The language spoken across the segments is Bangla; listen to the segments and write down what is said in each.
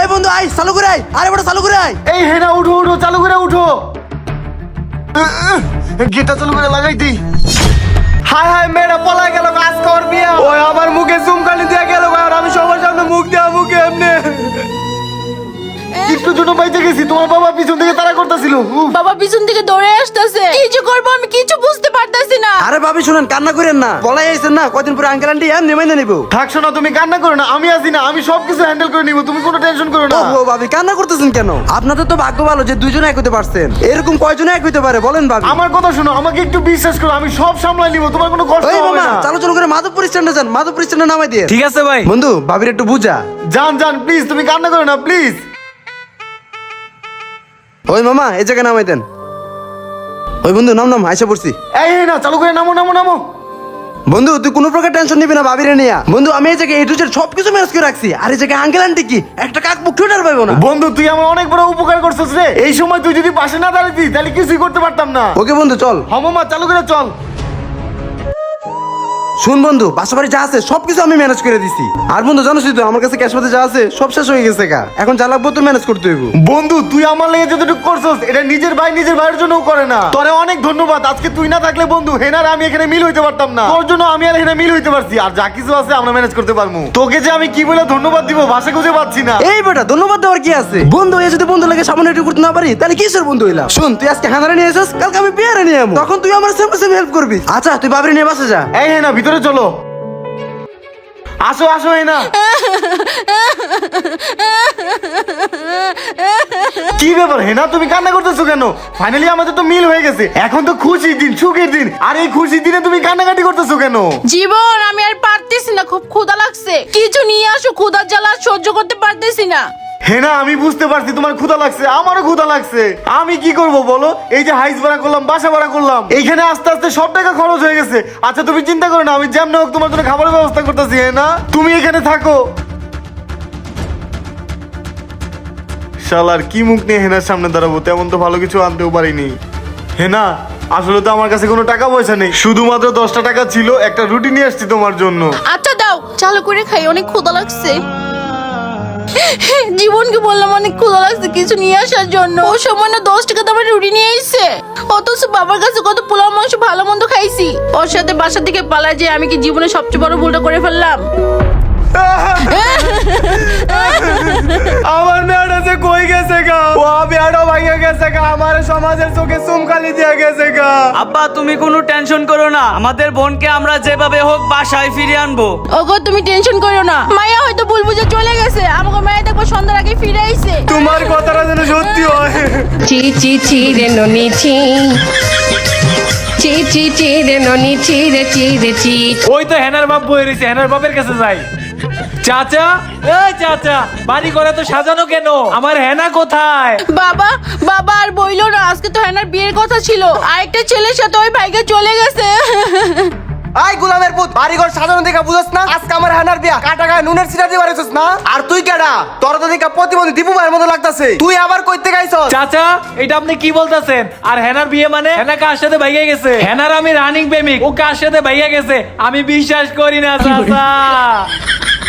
এই বন্ধু আই চালু করে আই আরে বড় চালু করে আই এই হেনা উঠো উঠো চালু করে উঠো। গেটটা চালু করে লাগাই দি হাই হাই মেয়েরা পলা গেল কাজ কর বিয়া ওই আমার মুখে চুমকানি দিয়ে গেল আর আমি সবার সামনে মুখ দেওয়া মুখে এমনি। একটু জন্য বাইতে গেছি তোমার বাবা পিছন থেকে তারা করতেছিল। বাবা পিছন থেকে দৌড়ে আসতেছে। কি যে কিছু আরে ভাবি শুনেন কান্না করেন না। বলাই আইছেন না কদিন পরে আঙ্কেল আন্টি এমনি মাইনে নিবো। থাকছো না তুমি কান্না করো না আমি আছি না আমি সবকিছু হ্যান্ডেল করে নিব তুমি কোনো টেনশন করো না। ও ভাবি কান্না করতেছেন কেন? আপনাদের তো ভাগ্য ভালো যে দুজনে এক হতে পারছেন। এরকম কয়জনে এক হতে পারে বলেন ভাবি। আমার কথা শোনো আমাকে একটু বিশ্বাস করো আমি সব সামলাই নিব তোমার কোনো কষ্ট ওই হবে মামা না। চালু চালু করে মাধবপুর স্ট্যান্ডে যান মাধবপুর স্ট্যান্ডে নামাই দিয়ে। ঠিক আছে ভাই। বন্ধু ভাবির একটু বুঝা। যান যান প্লিজ তুমি কান্না করো না প্লিজ ওই মামা এই জায়গায় নামাই দেন। ওই বন্ধু নাম নাম আইসা পড়ছি। এই এই না চালু করে নামো নামো নামো। বন্ধু তুই কোনো প্রকার টেনশন নিবি না ভাবিরে নিয়া। বন্ধু আমি এই জায়গায় এটু সব কিছু ম্যানেজ করে রাখছি। আর এই জায়গায় আঙ্কেল আন্টি কি? একটা কাক মুখ ঠুটার পাইবো না। বন্ধু তুই আমার অনেক বড় উপকার করছিস রে। এই সময় তুই যদি পাশে না দাঁড়াতি তাহলে কিছুই করতে পারতাম না। ওকে বন্ধু চল। হমমা চালু করে চল। শুন বন্ধু বাসা বাড়ি যা আছে সবকিছু আমি ম্যানেজ করে দিছি। আর বন্ধু জানোস তো আমার কাছে ক্যাশ পাতে যা আছে সব শেষ হয়ে গেছে কা এখন যা লাগবে তো ম্যানেজ করতে হইব। বন্ধু তুই আমার লেগে যতটুকু করছস এটা নিজের ভাই নিজের ভাইয়ের জন্যও করে না। তোরে অনেক ধন্যবাদ আজকে তুই না থাকলে বন্ধু হেনার আমি এখানে মিল হইতে পারতাম না। তোর জন্য আমি আর এখানে মিল হইতে পারছি আর যা কিছু আছে আমরা ম্যানেজ করতে পারব তোকে যে আমি কি বলে ধন্যবাদ দিব ভাষা খুঁজে পাচ্ছি না। এই বেটা ধন্যবাদ দেওয়ার কি আছে? বন্ধু এ যদি বন্ধু লাগে সামনে একটু করতে না পারি তাহলে কিসের বন্ধু হইলাম? শুন তুই আজকে হানারে নিয়ে এসেছিস কালকে আমি বিয়ারে নিয়ে যাব। তখন তুই আমার সেম সেম হেল্প করবি। আচ্ছা তুই বাবরি নিয়ে বাসে যা। এই হেনা ভিতরে চলো। আসো আসো হেনা কি ব্যাপার, হেনা, তুমি কান্না করতেছো কেন? ফাইনালি আমাদের তো মিল হয়ে গেছে। এখন তো খুশির দিন, সুখের দিন। আর এই খুশির দিনে তুমি কান্নাকাটি করতেছো কেন? জীবন, আমি আর পারতেছি না, খুব ক্ষুধা লাগছে। কিছু নিয়ে আসো, ক্ষুধার জ্বালা সহ্য করতে পারতেছি না। হেনা আমি বুঝতে পারছি, তোমার ক্ষুধা লাগছে, আমারও ক্ষুধা লাগছে। আমি কি করব বলো? এই যে হাইস ভাড়া করলাম, বাসা ভাড়া করলাম, এইখানে আস্তে আস্তে সব টাকা খরচ হয়ে গেছে। আচ্ছা তুমি চিন্তা করো না, আমি যেমন হোক তোমার জন্য খাবারের ব্যবস্থা করতেছি হেনা তুমি এখানে থাকো। শালার কি মুখ নিয়ে হেনার সামনে দাঁড়াবো? তেমন তো ভালো কিছু আনতেও পারিনি। হেনা আসলে তো আমার কাছে কোনো টাকা পয়সা নেই। শুধুমাত্র দশটা টাকা ছিল, একটা রুটি নিয়ে আসছি তোমার জন্য। আচ্ছা দাও, চালু করে খাই, অনেক ক্ষুধা লাগছে। জীবনকে বললাম অনেক খোলা লাগছে কিছু নিয়ে আসার জন্য। ও সময় না দশ টাকা দামের রুটি নিয়ে এসছে। অথচ বাবার কাছে কত পোলাও মাংস ভালো মন্দ খাইছি। ওর সাথে বাসা থেকে পালা যে আমি কি জীবনে সবচেয়ে বড় ভুলটা করে ফেললাম? আমার মেয়েটা যে কই গেছে গা? ও মেয়েটা ভাইয়া গেছে গা। আমার সমাজের চোখে চুমকালি দিয়ে গেছে গা। আব্বা তুমি কোনো টেনশন করো না। আমাদের বোনকে আমরা যেভাবে হোক বাসায় ফিরিয়ে আনব। ওগো তুমি টেনশন করো না। মায়া হয়তো ভুল বুঝে চলে গেছে। আমাকে মায়া দেখব সন্ধ্যার আগে ফিরে আইছে। তোমার কথাটা যেন সত্যি হয়। চি চি চি রে ননি চি। চি চি চি রে ননি চি রে চি রে চি। ওই তো হেনার বাপ বয়ে রয়েছে হেনার বাপের কাছে যাই। চাচা? এই চাচা বাড়ি করে তো সাজানো কেন? আমার হেনা কোথায়? বাবা বাবা আর বইলো না আজকে তো হ্যানার বিয়ের কথা ছিল। আরেকটা ছেলের সাথে ওই ভাইকে চলে গেছে। আই গুলামের পুত বাড়ি ঘর সাজানো দেখা বুঝছ না? আজকে আমার হানার বিয়া কাটা গায়ে নুনের সিটা দিয়ে বাড়িছিস না? আর তুই কেডা? তোর তো দেখা প্রতিবন্ধী দীপু ভাইয়ের মতো লাগতাছে। তুই আবার কইতে গাইছস? চাচা এটা আপনি কি বলতেছেন? আর হেনার বিয়ে মানে? হেনা কার সাথে ভাইয়া গেছে? হেনার আমি রানিং প্রেমিক ও কার সাথে ভাইয়া গেছে? আমি বিশ্বাস করি না চাচা।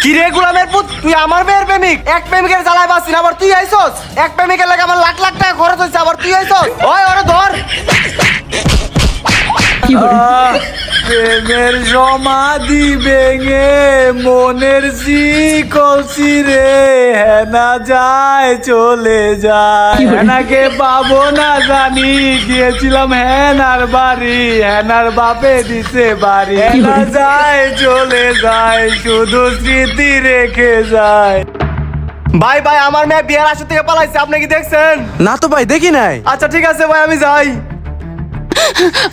কি রে গুলামের পুত? তুই আমার মেয়ের প্রেমিক? এক প্রেমিকের জ্বালায় বাসি আবার তুই আইছস এক প্রেমিকের লাগে আমার লাখ লাখ টাকা খরচ হয়েছে আবার তুই আইসস? ওই ওরে ধর! প্রেমের সমাধি ভেঙে মনের শিকলছি রে হেনা যায় চলে যায়। হেনাকে পাবো না জানি গিয়েছিলাম হেনার বাড়ি হেনার বাপে দিছে বাড়ি। হেনা যায় চলে যায় শুধু স্মৃতি রেখে যায়। ভাই ভাই আমার মেয়ে বিয়ের আসর থেকে পালাইছে আপনি কি দেখছেন? না তো ভাই দেখি নাই। আচ্ছা ঠিক আছে ভাই আমি যাই।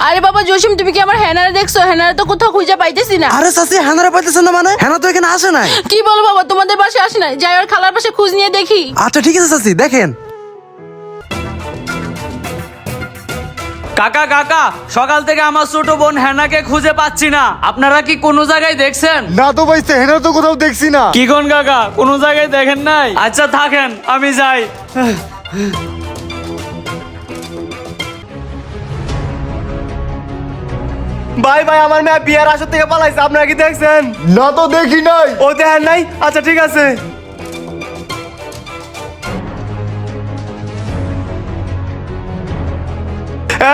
আরে বাবা জসিম তুমি কি আমার হ্যানারে দেখছ? হ্যানারে তো কোথাও খুঁজে পাইতেছি না। আরে চাষি হানারে পাইতেছেন না মানে? হেনা তো এখানে আসে নাই। কি বলো বাবা তোমাদের পাশে আসে না যাই ওর খালার পাশে খোঁজ নিয়ে দেখি। আচ্ছা ঠিক আছে চাষি দেখেন। কাকা কাকা সকাল থেকে আমার ছোট বোন হেনাকে খুঁজে পাচ্ছি না। আপনারা কি কোনো জায়গায় দেখছেন? না তো ভাই হেনা তো কোথাও দেখছি না। কি কোন কাকা? কোনো জায়গায় দেখেন নাই? আচ্ছা থাকেন আমি যাই। ভাই ভাই আমার মেয়ে বিয়ার আসর থেকে পালাইছে আপনারা কি দেখছেন? না তো দেখি নাই। ও দেখেন নাই? আচ্ছা ঠিক আছে।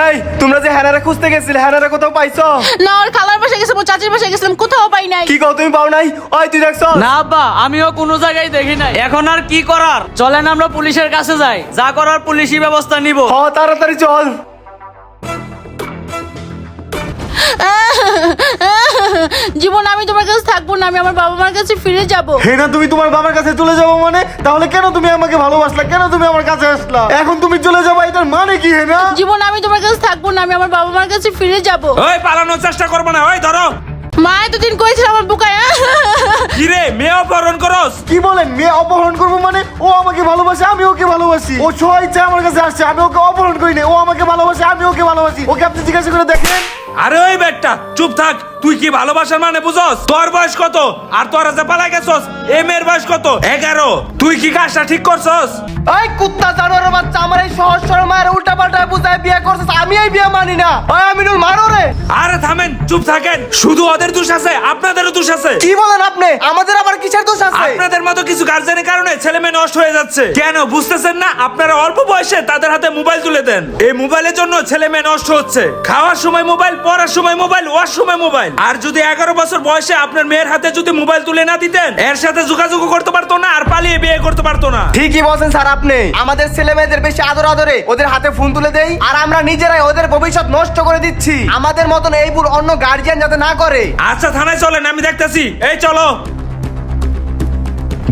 এই তোমরা যে হ্যানারা খুঁজতে গেছিলে হ্যানারা কোথাও পাইছো? না ওর খালার বাসায় গেছিলাম ওর চাচির বাসায় গেছিলাম কোথাও পাই নাই। কি কও তুমি পাও নাই? ওই তুই দেখছ? না আব্বা আমিও কোনো জায়গায় দেখি নাই। এখন আর কি করার? চলেন আমরা পুলিশের কাছে যাই। যা করার পুলিশি ব্যবস্থা নিব। হ তাড়াতাড়ি চল। জীবন আমি তোমার কাছে থাকব না আমি আমার বাবা মার কাছে ফিরে যাব। হেনা তুমি তোমার বাবার কাছে চলে যাব মানে? তাহলে কেন তুমি আমাকে ভালোবাসলা? কেন তুমি আমার কাছে আসলা? এখন তুমি চলে যাব এটার মানে কি হেনা জীবন আমি তোমার কাছে থাকব না আমি আমার বাবা মার কাছে ফিরে যাব। ওই পালানোর চেষ্টা করব না ওই ধরো। মা এতদিন আমার বুকায় কিরে মেয়ে অপহরণ করস? কি বলেন মেয়ে অপহরণ করব মানে? ও আমাকে ভালোবাসে আমি ওকে ভালোবাসি। ও সবাই ইচ্ছা আমার কাছে আসছে আমি ওকে অপহরণ করি না ও আমাকে ভালোবাসে আমি ওকে ভালোবাসি। ওকে আপনি জিজ্ঞাসা করে দেখেন। আরে ওই বেটটা চুপ থাক। তুই কি ভালোবাসার মানে বুঝস? তোর বয়স কত? আর তোরা যে পালা গেছস? এ মেয়ের বয়স কত? এগারো। তুই কি কাজটা ঠিক করছস? এই কুত্তা জানোয়ারের বাচ্চা আমার এই সহজ সরল মায়ের উল্টা পাল্টা বুঝায় বিয়ে করছিস আমি এই বিয়ে মানি না। ওই আমিনুল মারো রে। আরে থামেন চুপ থাকেন। শুধু ওদের দোষ আছে আপনাদেরও দোষ আছে। কি বলেন আপনি? আমাদের আবার আপনাদের মতো কিছু গার্জেনের কারণে ছেলে মেয়ে নষ্ট হয়ে যাচ্ছে। কেন? বুঝতেছেন না? আপনারা অল্প বয়সে তাদের হাতে মোবাইল তুলে দেন। এই মোবাইলের জন্য ছেলে মেয়ে নষ্ট হচ্ছে। খাওয়ার সময় মোবাইল পড়ার সময় মোবাইল ওয়ার সময় মোবাইল। আর যদি এগারো বছর বয়সে আপনার মেয়ের হাতে যদি মোবাইল তুলে না দিতেন এর সাথে যোগাযোগ করতে পারতো না আর পালিয়ে বিয়ে করতে পারতো না। ঠিকই বলছেন স্যার আপনি। আমাদের ছেলে মেয়েদের বেশি আদর আদরে ওদের হাতে ফোন তুলে দেই আর আমরা নিজেরাই ওদের ভবিষ্যৎ নষ্ট করে দিচ্ছি। আমাদের মতন এই ভুল অন্য গার্জিয়ান যাতে না করে। আচ্ছা থানায় চলেন আমি দেখতেছি। এই চলো।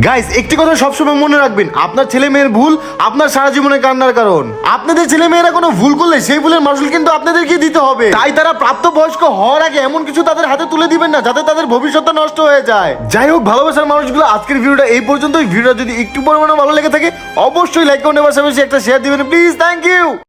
গাইস একটি কথা সবসময় মনে রাখবেন, আপনার ছেলে মেয়ের ভুল আপনার সারা জীবনে কান্নার কারণ। আপনাদের ছেলে মেয়েরা কোনো ভুল করলে সেই ভুলের মাসুল কিন্তু আপনাদেরকে দিতে হবে। তাই তারা প্রাপ্তবয়স্ক হওয়ার আগে এমন কিছু তাদের হাতে তুলে দিবেন না, যাতে তাদের ভবিষ্যৎটা নষ্ট হয়ে যায়। যাই হোক, ভালোবাসার মানুষগুলো, আজকের ভিডিওটা এই পর্যন্তই। ভিডিওটা যদি একটু পরিমাণে ভালো লেগে থাকে, অবশ্যই লাইক কমেন্ট পাশাপাশি একটা শেয়ার দিবেন। Please thank you